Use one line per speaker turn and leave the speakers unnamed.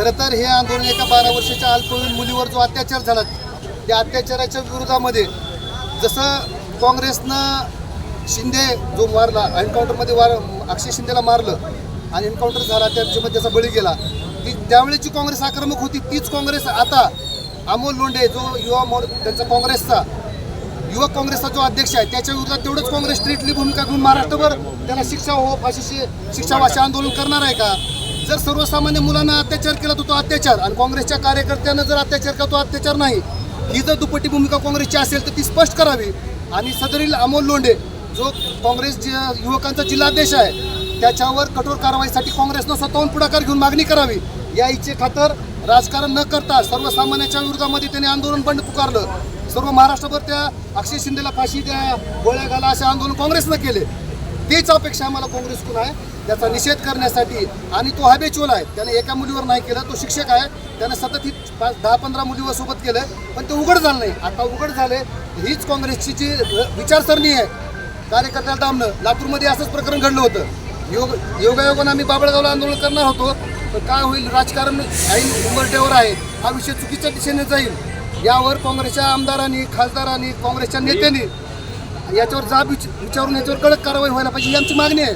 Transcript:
खरं तर हे आंदोलन एका बारा वर्षाच्या अल्पवयीन मुलीवर जो अत्याचार झाला त्या अत्याचाराच्या विरोधामध्ये जसं काँग्रेसनं शिंदे जो मारला एन्काउंटरमध्ये वार अक्षय शिंदेला मारलं आणि एन्काउंटर झाला त्याच्यामध्ये त्याचा बळी गेला ती त्यावेळेची काँग्रेस आक्रमक होती तीच काँग्रेस आता अमोल लोंढे जो युवा मोड त्यांचा काँग्रेसचा युवक काँग्रेसचा जो अध्यक्ष आहे त्याच्या विरोधात तेवढंच काँग्रेस स्ट्रिक्टली भूमिका घेऊन महाराष्ट्रभर त्याला शिक्षा हो फाशीशी शिक्षा वाशी आंदोलन करणार आहे का? जर सर्वसामान्य मुलांना अत्याचार केला तर तो अत्याचार. आणि काँग्रेसच्या कार्यकर्त्यांना जर अत्याचार केला तो अत्याचार नाही. ही जर दुपटी भूमिका काँग्रेसची असेल तर ती स्पष्ट करावी. आणि सदरील अमोल लोंढे जो काँग्रेस युवकांचा जिल्हाध्यक्ष आहे त्याच्यावर कठोर कारवाईसाठी काँग्रेसनं स्वतःहून पुढाकार घेऊन मागणी करावी. या इच्छे खातर राजकारण न करता सर्वसामान्यांच्या विरोधामध्ये त्यांनी आंदोलन बंड पुकारलं. सर्व महाराष्ट्रभर त्या अक्षय शिंदेला फाशी द्या गोळ्या घाला असे आंदोलन काँग्रेसनं केले. तीच अपेक्षा आम्हाला काँग्रेसकडून आहे. त्याचा निषेध करण्यासाठी आणि तो हॅबेच्युअल आहे. त्याने एका मुलीवर नाही केलं तो शिक्षक आहे. त्याने सतत ही पाच दहा पंधरा मुलीवर सोबत केलं पण ते उघड झालं नाही. आता उघड झाले हीच काँग्रेसची जी विचारसरणी आहे. कार्यकर्त्याला दामणं लातूरमध्ये असंच प्रकरण घडलं होतं. योग योगायोगानं आम्ही बाबळगावला आंदोलन करणार होतो तर काय होईल राजकारण ऐन उंबरट्यावर आहे. हा विषय चुकीच्या दिशेने जाईल. यावर काँग्रेसच्या आमदारांनी खासदारांनी काँग्रेसच्या नेत्यांनी याच्यावर जाब विच- विचारून याच्यावर कडक कारवाई व्हायला पाहिजे ही आमची मागणी आहे.